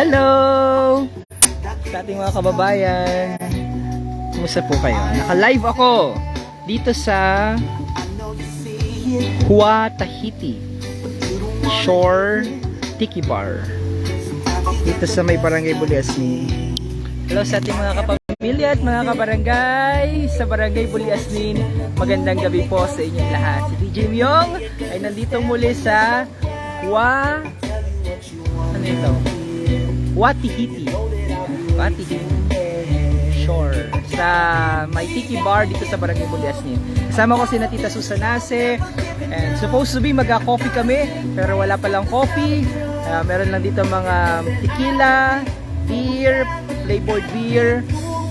Hello! Sa ating mga kababayan. Kumusta po kayo? Naka-live ako dito sa Hua Tahiti Shore Tiki Bar. Dito sa may barangay Buliasni. Hello sa ating mga kapamilya at mga kabarangay sa barangay Buliasnin. Magandang gabi po sa inyong lahat. Si DJ Myong ay nandito muli sa Hua ano ito? Watihiti. Watihiti Shore. Sa may tiki bar dito sa Barangay Buliasnin. Kasama ko si na Tita Susanase. And supposed to be mag-coffee kami. Pero wala palang coffee. Ah, meron lang dito mga tequila, beer, flavored beer,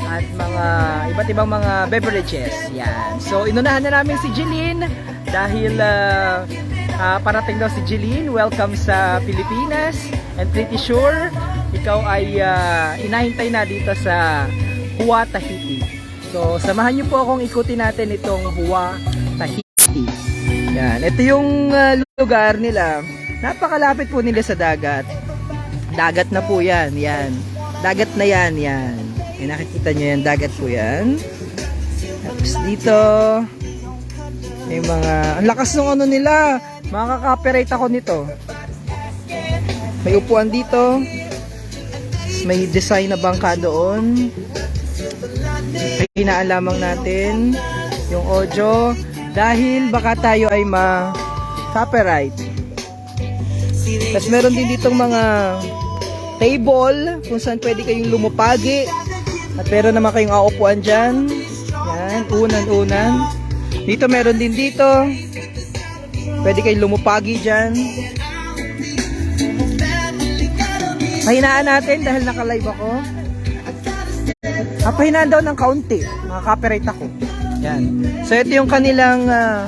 at mga iba't ibang mga beverages. Yan. So, inunahan na namin si Jeline dahil ah, ah, parating daw si Jeline. Welcome sa Pilipinas. And pretty sure, ikaw ay ah, inahintay na dito sa Hua Tahiti. So, samahan niyo po akong ikutin natin itong Hua Tahiti. Yan. Ito yung ah, lugar nila. Napakalapit po nila sa dagat. Dagat na po yan. Yan. Dagat na yan. Yan. Yan, nakikita nyo yan. Dagat po yan. Tapos dito, may mga, ang lakas ng ano nila. Makaka-copyright ako nito. May upuan dito. May design na bangka doon. Pinaalamang natin yung audio dahil baka tayo ay ma-copyright. Tapos meron din ditong mga table kung saan pwede kayong lumupagi. At meron naman kayong aupuan dyan. Yan, unan-unan. Dito meron din dito. Pwede kayong lumupagi dyan. Pahinaan natin dahil naka-live ako. Ah, pahinaan daw ng kaunti. Makaka-copyright ako. Yan. So, ito yung kanilang, ah,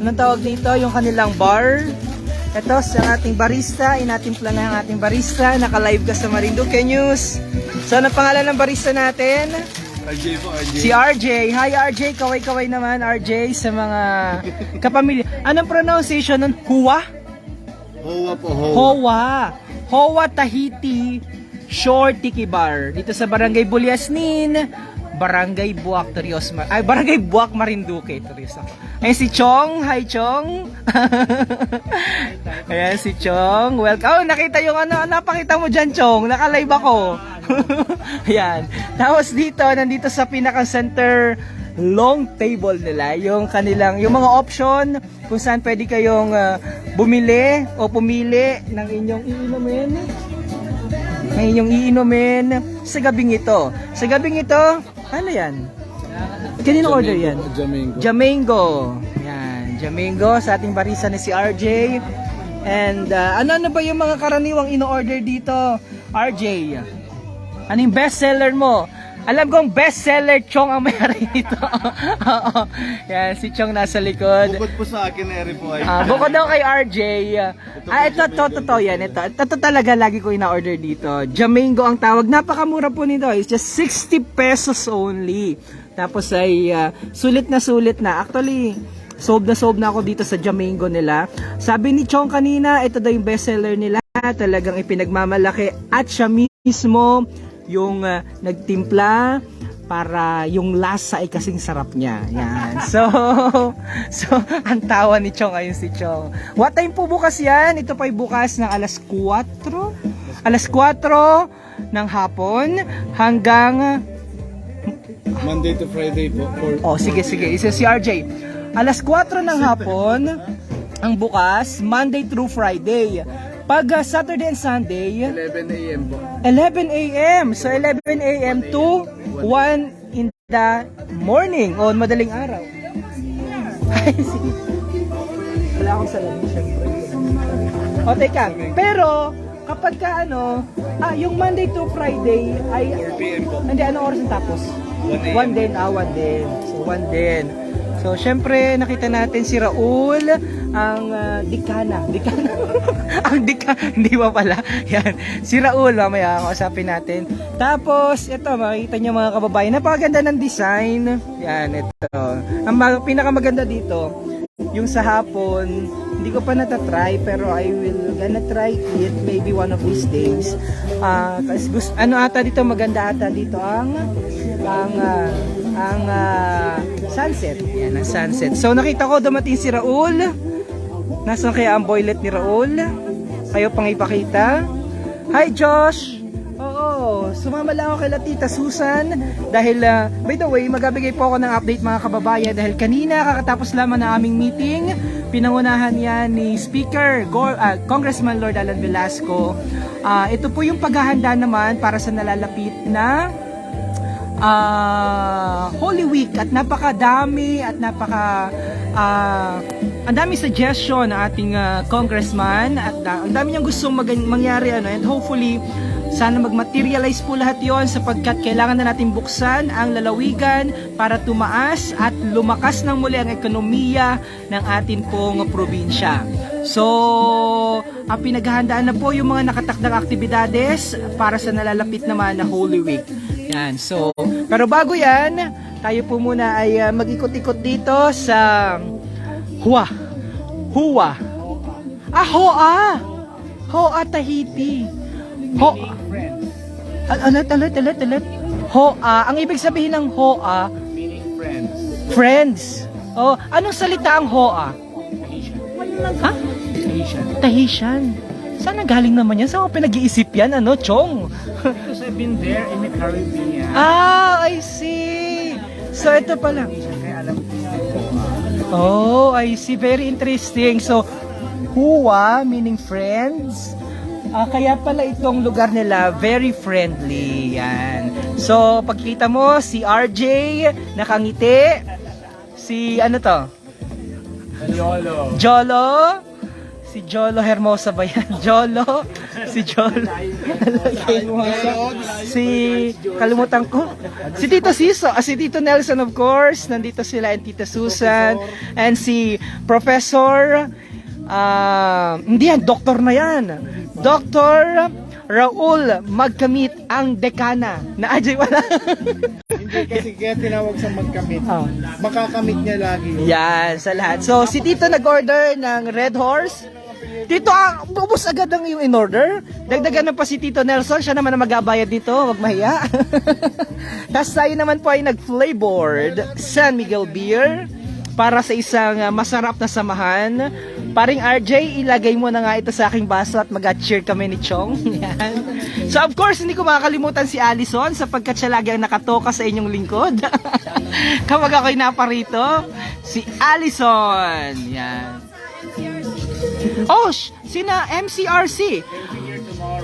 anong tawag dito? Yung kanilang bar. Ito, sa ating barista. Inatimpla na ang ating barista. Naka-live ka sa Marinduque News. So, ano pangalan ng barista natin? RJ po, RJ. Si RJ. Hi RJ, kaway-kaway naman RJ sa mga kapamilya. Anong pronunciation nun? Hua? Hoa po, Hoa. Hoa. Hoa Tahiti Shore Tiki Bar. Dito sa Barangay Buliasnin, Barangay Buak, Torios. Mar- Ay, Barangay Buak, Marinduque. Torios ako. Ayan si Chong. Hi, Chong. Ayan si Chong. Welcome. Oh, nakita yung ano, napakita mo dyan, Chong. Naka-live ako. Ayan. Tapos dito, nandito sa pinaka-center long table nila, yung kanilang, yung mga option kung saan pwede kayong ah, bumili o pumili ng inyong iinumin ng inyong iinumin sa gabing ito. Sa gabing ito, ano yan? Kanino order yan? Jamingo. Jamingo. Yan, Jamingo sa ating barisa ni si RJ. And uh, ano-ano ba yung mga karaniwang ino-order dito, RJ? Ano yung best seller mo? Alam kong best seller Chong ang mayari nito. Oo. Yan, si Chong nasa likod. Bukod po sa akin, Eri po ay. Ah, bukod daw kay RJ. Ah, ito, to, totoo yan. Ito, ito, ito talaga lagi ko ina-order dito. Jamingo ang tawag. Napakamura po nito. It's just 60 pesos only. Tapos ay ah, sulit na sulit na. Actually, sob na sob na ako dito sa Jamingo nila. Sabi ni Chong kanina, ito daw yung bestseller nila. Talagang ipinagmamalaki. At siya mismo yung ah, nagtimpla para yung lasa ay kasing sarap niya. Yan. So, so ang tawa ni Chong ayun si Chong. What time po bukas yan? Ito pa ay bukas ng alas 4. Alas 4 ng hapon hanggang Monday to Friday po. For, Oh, sige sige, isa si RJ. Alas 4 ng hapon ang bukas, Monday through Friday. Pag uh, Saturday and Sunday, 11 a.m. po. 11 a.m. So 11 a.m. to 1 in the morning o madaling araw. Ay, sige. Wala akong salamin, syempre. O, teka. Pero, kapag ka ano, ah, yung Monday to Friday ay... 4 p.m. po. Hindi, anong oras ang tapos? 1 a.m. One din, ah, one din. So, one din. So, syempre, nakita natin si Raul, ang ah, Dikana. Dikana. ang Dika, hindi ba pala? Yan. Si Raul, mamaya kausapin natin. Tapos, ito, makikita niyo mga kababayan, napakaganda ng design. Yan, ito. Ang ma- pinakamaganda dito, yung sa hapon, hindi ko pa natatry pero I will gonna try it maybe one of these days. Ah, kasi gusto, ano ata dito maganda ata dito ang ang ah, ang ah, sunset. Yan ang sunset. So nakita ko dumating si Raul. Nasaan kaya ang boylet ni Raul? Kayo pang ipakita. Hi Josh! Oo, sumama lang ako kay Tita Susan dahil ah, by the way, magbibigay po ako ng update mga kababayan dahil kanina kakatapos lamang ng aming meeting, pinangunahan yan ni Speaker Go- ah, Congressman Lord Alan Velasco. Ah, ito po yung paghahanda naman para sa nalalapit na ah Holy Week at napakadami at napaka ah, ang dami suggestion ng ating ah, congressman at ah, ang dami niyang gustong mag- mangyari ano and hopefully sana magmaterialize po lahat yon sapagkat kailangan na natin buksan ang lalawigan para tumaas at lumakas ng muli ang ekonomiya ng atin pong probinsya. So, ang pinaghahandaan na po yung mga nakatakdang aktibidades para sa nalalapit naman na Holy Week. Yan. So, pero bago yan, tayo po muna ay ah, mag-ikot-ikot dito sa Hua. Hua. Ah, Hoa. Hoa Tahiti. Ho. Al- Alat, alat, alat, alat. Hoa. Ang ibig sabihin ng Hoa, Meaning friends. friends. Oh, anong salita ang Hoa? Ha? Tahitian. Saan galing naman yan? Saan mo pinag-iisip yan? Ano, Chong? I've been there in the Caribbean. Ah, I see. So, ito pala. Kaya alam ko Oh, I see. Very interesting. So, Hua, meaning friends. Ah, kaya pala itong lugar nila, very friendly. Yan. So, pagkita mo, si RJ, nakangiti. Si, ano to? Yolo. Jolo. Si Jolo Hermosa ba yan? Jolo. Si Jolo. Si, kalimutan ko. Si Tito Siso. Ah, si Tito Nelson of course. Nandito sila and Tita Susan. And si Professor. ah hindi yan, doktor na yan. Dr. Raul Magkamit ang dekana. Na Ajay wala. Hindi kasi kaya tinawag sa magkamit. Ah. Makakamit niya lagi. Yan, sa lahat. So, si Tito nag-order ng Red Horse. Tito, ah, ubos agad ang yung in-order. Dagdagan na pa si Tito Nelson. Siya naman ang mag-abayad dito. Huwag mahiya. Tapos tayo naman po ay nag-flavored San Miguel Beer para sa isang ah, masarap na samahan. Paring RJ, ilagay mo na nga ito sa aking baso at mag-cheer kami ni Chong. Yan. So of course, hindi ko makakalimutan si Allison sapagkat siya lagi ang nakatoka sa inyong lingkod. Kapag ako'y naparito, si Allison. Yan. Oh, sina MCRC.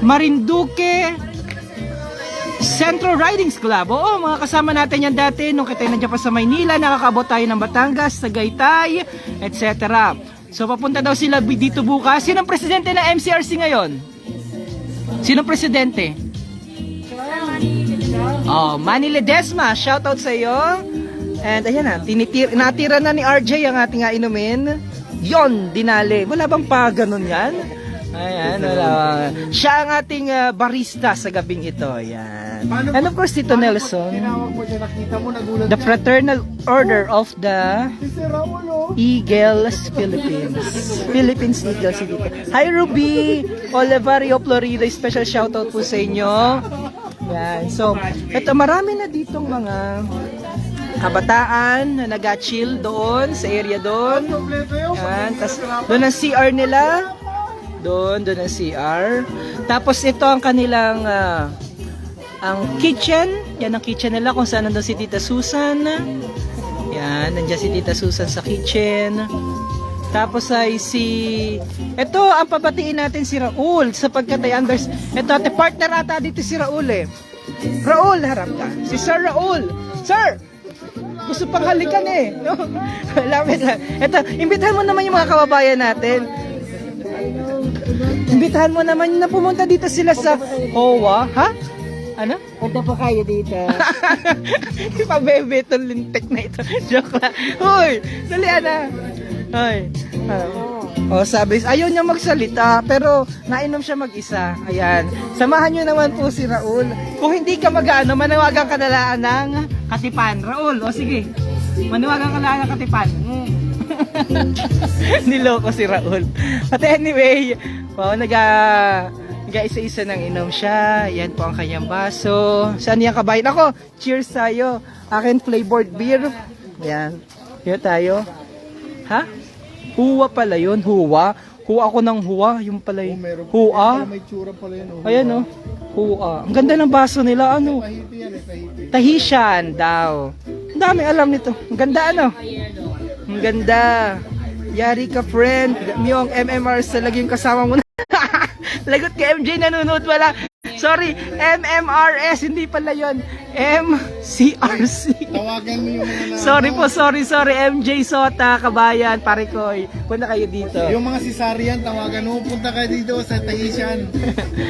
Marinduque Central Ridings Club. Oo, mga kasama natin yan dati nung kita nandiyan pa sa Maynila, nakakabot tayo ng Batangas, Tagaytay, etc. So papunta daw sila dito bukas. Sinong presidente ng MCRC ngayon? Sinong presidente? Oh, Manny Ledesma, shoutout sa iyo. And ayan na, natira na ni RJ ang ating inumin. Yon, dinali. Wala bang pa ganun yan? Ayan, wala. Siya ang ating ah, barista sa gabing ito. Ayan. And of course, Tito Nelson, Tinawag mo siya, nakita mo, nagulat the Fraternal Order of the Si Raul, oh. Eagles Philippines. Philippines Eagles si dito. Hi Ruby! Olivario Florida, special shoutout po sa inyo. Yan. So, ito marami na ditong mga kabataan na nag-chill doon sa area doon. Yan. Tapos doon ang CR nila. Doon, doon ang CR. Tapos ito ang kanilang ah, ang kitchen. Yan ang kitchen nila kung saan nandun si Tita Susan. Yan, nandiyan si Tita Susan sa kitchen. Tapos ay si... Ito, ang papatiin natin si Raul sapagkat ay unders... Ito, ate partner ata dito si Raul eh. Raul, harap ka. Si Sir Raul. Sir! Gusto pang halikan eh. No? Lapit lang. Ito, imbitahan mo naman yung mga kababayan natin. Imbitahan mo naman na pumunta dito sila sa HOA. Ha? Ano? Punta pa kayo dito. Pabebe itong lintik na ito. Joke lang. Hoy! Dalian na. Hoy. Oh, sabi, ayaw niya magsalita, pero nainom siya mag-isa. Ayan. Samahan niyo naman po si Raul. Kung hindi ka mag-ano, manawagan ka na lang ng katipan. Raul, o sige. Manawagan ka lang ng katipan. Niloko si Raul. But anyway, wow, naga nag-isa-isa ng inom siya. Yan po ang kanyang baso. Saan yan kabayan? Ako, cheers tayo. Akin flavored beer. Yan. Yan tayo. Ha? Huwa pala yun. Huwa. Huwa ako ng huwa. Yung pala Oh, yun. meron Huwa. May tsura pala yun. oh. Ayan oh. Huwa. Ang ganda ng baso nila. Ano? Tahiti yan eh, Tahiti. Tahitian daw. Ang dami alam nito. Ang ganda ano? Ang ganda. Yari ka friend. Miyong MMR sa lagi yung kasama mo na. Lagot ka MJ nanonood wala. Sorry, MMRS hindi pala yon. MCRC. Tawagan mo yung mga Sorry po, sorry, sorry. MJ Sota, kabayan, parikoy. Punta kayo dito. Yung mga sisarian, tawagan mo. Punta ka dito sa Tahitian.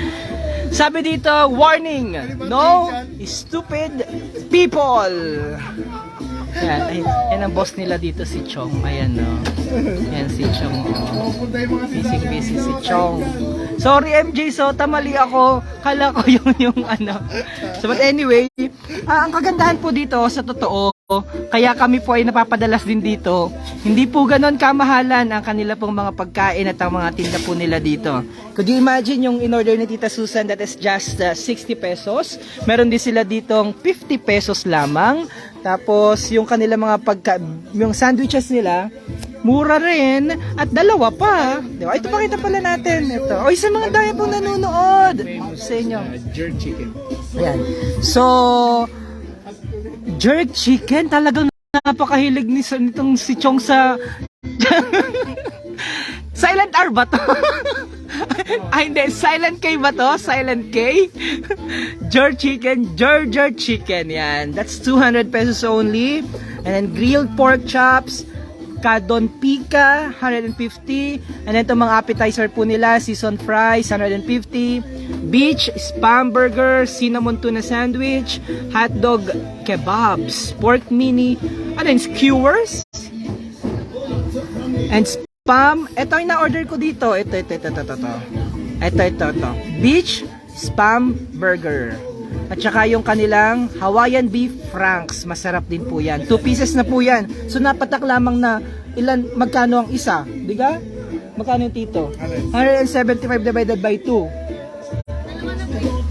Sabi dito, warning, no stupid people. Yan, ay, yan ang boss nila dito, si Chong. Ayan, no. Yan si Chong. oh. Busy busy si Chong. Sorry MJ Sota, mali ako. Kala ko yung yung ano. So but anyway, ah, ang kagandahan po dito sa totoo, kaya kami po ay napapadalas din dito. Hindi po ganon kamahalan ang kanila pong mga pagkain at ang mga tinda po nila dito. Could you imagine yung in-order ni Tita Susan that is just uh, 60 pesos? Meron din sila ditong 50 pesos lamang. Tapos yung kanila mga pagka yung sandwiches nila Mura rin. At dalawa pa. Di ba? Ito pakita pala natin. Ito. Oy, sa mga daya pong nanonood. Sa inyo. Jerk chicken. Ayan. So, jerk chicken. Talagang napakahilig ni nitong si Chong sa... Silent R ba to? Ay, hindi. Silent K ba to? Silent K? Jerk chicken. Jer, jerk chicken. Yan. That's 200 pesos only. And then grilled pork chops. Kadon Pika, 150. And then itong mga appetizer po nila, seasoned fries, 150. Beach, spam burger, cinnamon tuna sandwich, hotdog kebabs, pork mini, ano yun, skewers, and spam. Ito yung na-order ko dito. Ito, ito, ito, ito, ito. Ito, ito, ito. ito. Beach spam burger. At saka yung kanilang Hawaiian beef franks. Masarap din po yan. Two pieces na po yan. So napatak lamang na ilan, magkano ang isa. Di ka? Magkano yung tito? 175 divided by 2.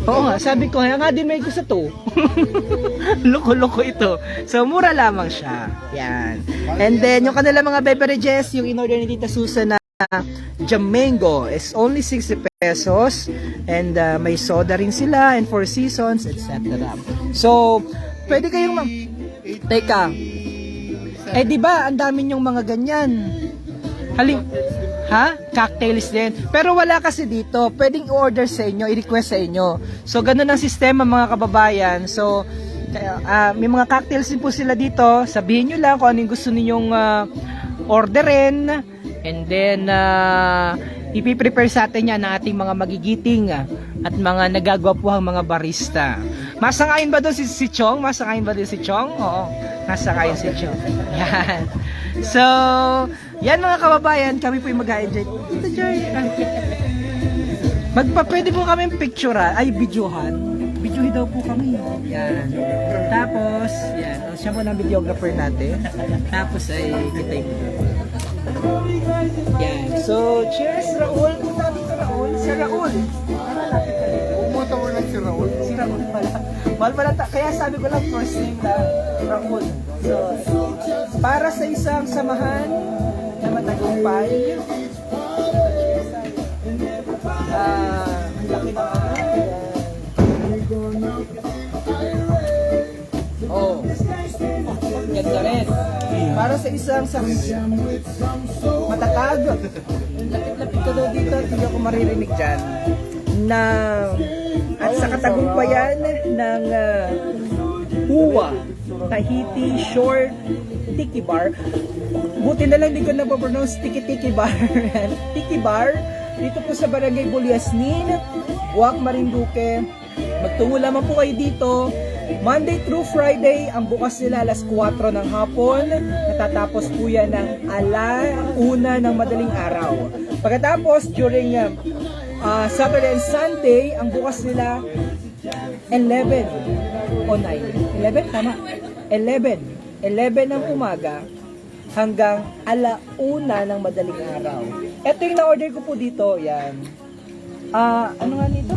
Oo nga, sabi ko, nga din may ko sa 2. Loko-loko ito. So, mura lamang siya. Yan. And then, yung kanila mga beverages, yung in-order ni Tita Susan na Jamengo is only 60 pesos. And uh, may soda rin sila and four seasons, etc. So, pwede kayong mag... Teka. Eh, di ba, ang dami yung mga ganyan. Haling... Ha? Cocktails din. Pero wala kasi dito. Pwedeng i-order sa inyo, i-request sa inyo. So, ganun ang sistema mga kababayan. So, ah, may mga cocktails din po sila dito. Sabihin nyo lang kung ano yung gusto ninyong ah, orderin. And then, uh, ipiprepare sa atin yan ng ating mga magigiting ah, at mga nagagwapuhang mga barista. Masangayin ba doon si, si Chong? Masangayin ba doon si Chong? Oo. Masangayin si Chong. Yan. So, yan mga kababayan, kami po yung mag-enjoy. Ito, Joy. Magpa, pwede po kami picturean, ay videohan. Videohin daw po kami. Yan. Tapos, yan. Siya po ng videographer natin. Tapos ay kita yung Yan. So, cheers, Raul. Punta dito, Raul. Si Raul. Pumunta mo lang si Raul. Si Raul pala. Mahal pala. ta- Kaya sabi ko lang first name na Raul. So, para sa isang samahan na matagumpay, ah, ang Ganda rin. Para sa isang sa matatag. Lapit-lapit ka daw dito, hindi ako maririnig dyan. Na at sa katagumpayan ng uh, Huwa Tahiti Shore Tiki Bar. Buti na lang di ko napapronounce Tiki Tiki Bar. Tiki Bar. Dito po sa Barangay Buliasnin, Buwak Marinduque. Magtungo lamang po kayo dito. Monday through Friday, ang bukas nila alas 4 ng hapon. Natatapos po yan ng ala una ng madaling araw. Pagkatapos, during uh, uh, Saturday and Sunday, ang bukas nila 11 o 9. 11? Tama. 11. 11 ng umaga hanggang alauna ng madaling araw. Ito yung na-order ko po dito. Yan. Ah, ano nga nito?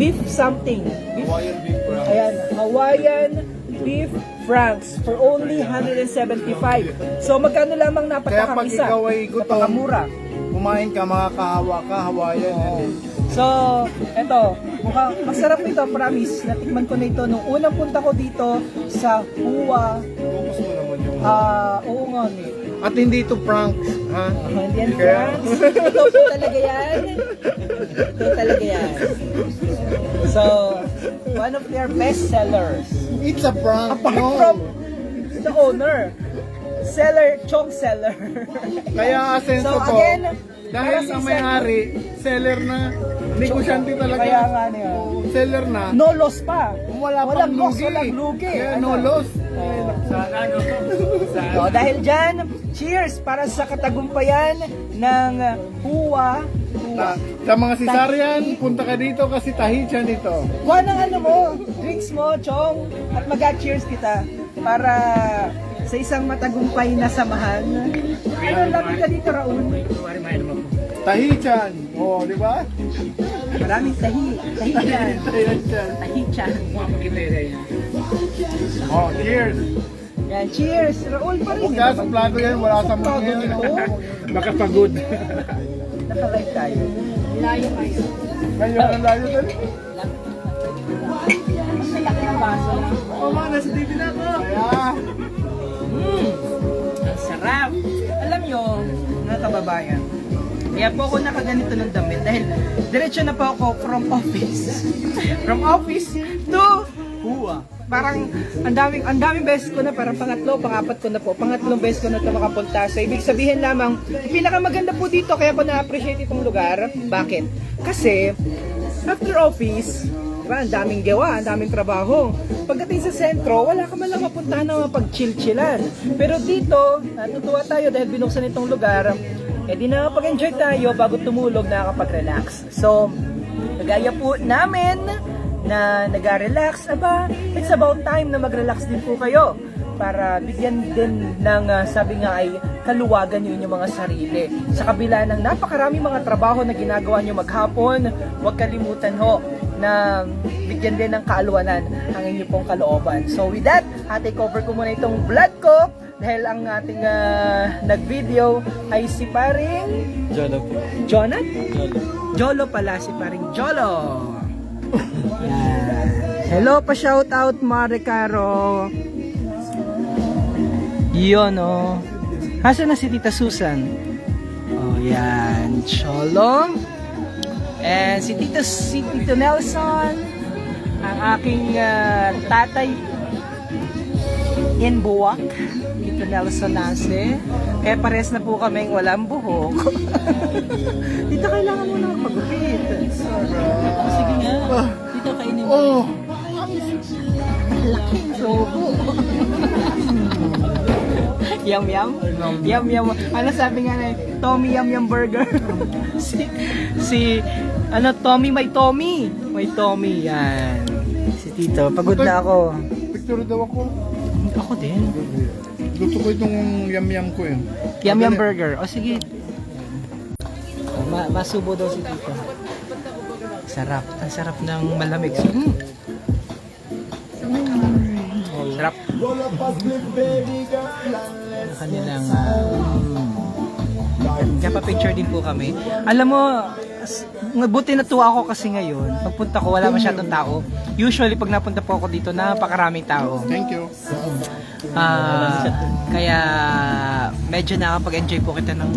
Beef something. Beef Hawaiian beef. Ayan, Hawaiian beef franks for only 175. So magkano lamang Kaya napatakang pag isa? ikaw ay gutom, Napakamura. kumain ka, makakahawa ka, Hawaiian. Oo. So, eto, mukhang masarap ito, promise. Natikman ko na ito nung unang punta ko dito sa Hua. Focus mo naman yung... Ah, oo nga ni. At hindi ito prank, ha? Uh, hindi yan France. Ito po talaga yan. Ito talaga yan. So, one of their best sellers. It's a prank, Apart no? from the owner. Seller, chong seller. Kaya asenso So, ko, again, dahil para sa ang may-ari, seller na, negosyante talaga. Kaya nga niya. Oo, seller na. No loss pa. Wala walang pang loss, lugi. walang lugi. Kaya Ano? no loss. So, dahil dyan, cheers para sa katagumpayan ng Huwa. Huwa. Sa mga cesarean, punta ka dito kasi tahichan ito. Kuha ng ano mo, drinks mo, chong, at mag-cheers kita para sa isang matagumpay na samahan. Ano, lapit ka dito, Raul? Tahichan. Oo, di ba? Maraming tahi. Tahi. Tahichan. Tahi dyan. Oh, cheers. Yan, cheers. Raul pa rin. Huwag ka, suplado yan, wala sa mga yan. Baka pagod. Nakalive tayo. Ngayon ang layo dali. Malaki ang baso. Oo, mga nasa TV na ako. Kaya, Ang sarap. Alam nyo, mga kababayan, kaya po ako nakaganito ng damit dahil diretso na po ako from office. from office to Hua. Parang ang daming ang daming beses ko na parang pangatlo, pangapat ko na po. Pangatlong beses ko na ito makapunta. So ibig sabihin lamang, pinakamaganda po dito kaya ko na-appreciate itong lugar. Bakit? Kasi after office, diba, ang daming gawa, ang daming trabaho. Pagdating sa sentro, wala ka man lang na mapag-chill-chillan. Pero dito, natutuwa tayo dahil binuksan itong lugar, eh di nakapag-enjoy tayo bago tumulog nakakapag-relax. So, kagaya po namin na nag-relax, aba, it's about time na mag-relax din po kayo para bigyan din ng ah, sabi nga ay kaluwagan nyo inyong mga sarili. Sa kabila ng napakarami mga trabaho na ginagawa nyo maghapon, huwag kalimutan ho na bigyan din ng kaalwanan ang inyong pong kalooban. So with that, ate cover ko muna itong vlog ko dahil ang ating ah, nag-video ay si paring Jolo po. Jonat? Jolo pala, si paring Jolo. Yan. Hello pa shout out Mare Caro. Yun oh. Hasa na si Tita Susan? Oh, yan. Cholo. And si Tito, si Tito Nelson. Ang aking ah, tatay in buwak. Tito Nelson Nase. Eh, pares na po kaming walang buhok. Dito kailangan mo na magpagupit. Sige nga. Dito kainin mo. Oh, Laking sobo. yum yum. Yum yum. Ano sabi nga na Tommy Yum Yum Burger. si, si, ano, Tommy may Tommy. May Tommy, yan. Si Tito, pagod na ako. picture daw ako. Ako din. Gusto ko itong yam-yam ko yun. Yum Yum Madali. Burger. O sige. Oh, ma masubo daw si Tito. Sarap. Ang sarap ng malamig. Mm. Sarap. Ang kanilang uh, picture din po kami. Alam mo, as- buti natuwa ako kasi ngayon, pagpunta ko wala masyadong tao. Usually pag napunta po ako dito, napakaraming tao. Thank you. Ah, kaya medyo nakapag-enjoy po kita ng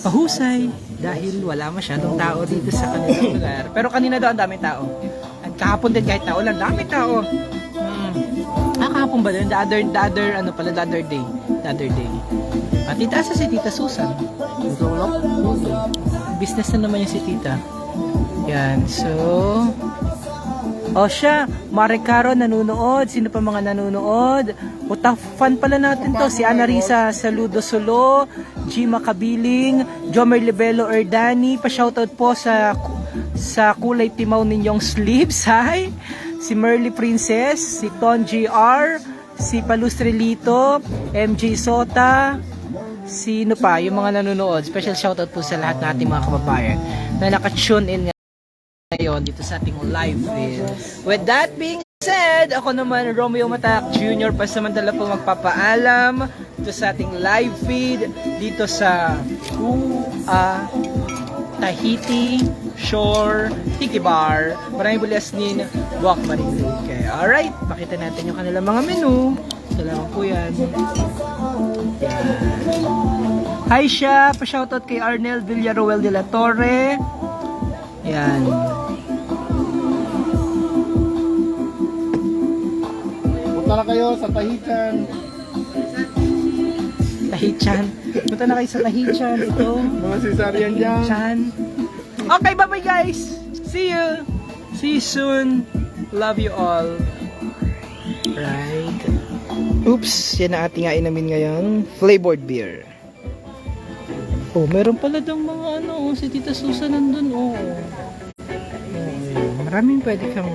pahusay dahil wala masyadong tao dito sa kanilang lugar. Pero kanina daw ang daming tao. At kahapon din kahit tao lang, daming tao. Hmm. Ah, kahapon ba din? The other, the other, ano pala, the other day. The other day. At tita asa si Tita Susan. Business na naman yung si Tita. Yan, so... O siya, Mare Caro nanonood. Sino pa mga nanonood? Uta fan pala natin to. Si Ana Risa Saludo Solo, G Makabiling, Jomer Libelo Erdani. Pa-shoutout po sa sa kulay timaw ninyong sleeves. Hi! Si Merly Princess, si Ton GR, si Palustrelito, MJ Sota, sino pa, yung mga nanonood. Special shoutout po sa lahat nating mga kababayan na naka-tune in ngayon dito sa ating live feed. With that being said, ako naman Romeo Matak Jr. pasamantala po magpapaalam dito sa ating live feed dito sa uh, Tahiti Shore Tiki Bar. Maraming bulasnin, Wak Marinduque. Alright, pakita natin yung kanilang mga menu. Salamat po yan. Hi siya, pa-shoutout kay Arnel Villaruel de la Torre. Yan. Punta na kayo sa Tahitan. Tahichan. Punta na kayo sa Tahichan. Ito. Mga cesarean dyan. Chan. Okay, bye-bye guys. See you. See you soon. Love you all. Right. Oops, yan ang ating inumin ngayon. Flavored beer. Oh, meron pala daw mga ano, si Tita Susan nandun, oh. oh. Maraming pwede kang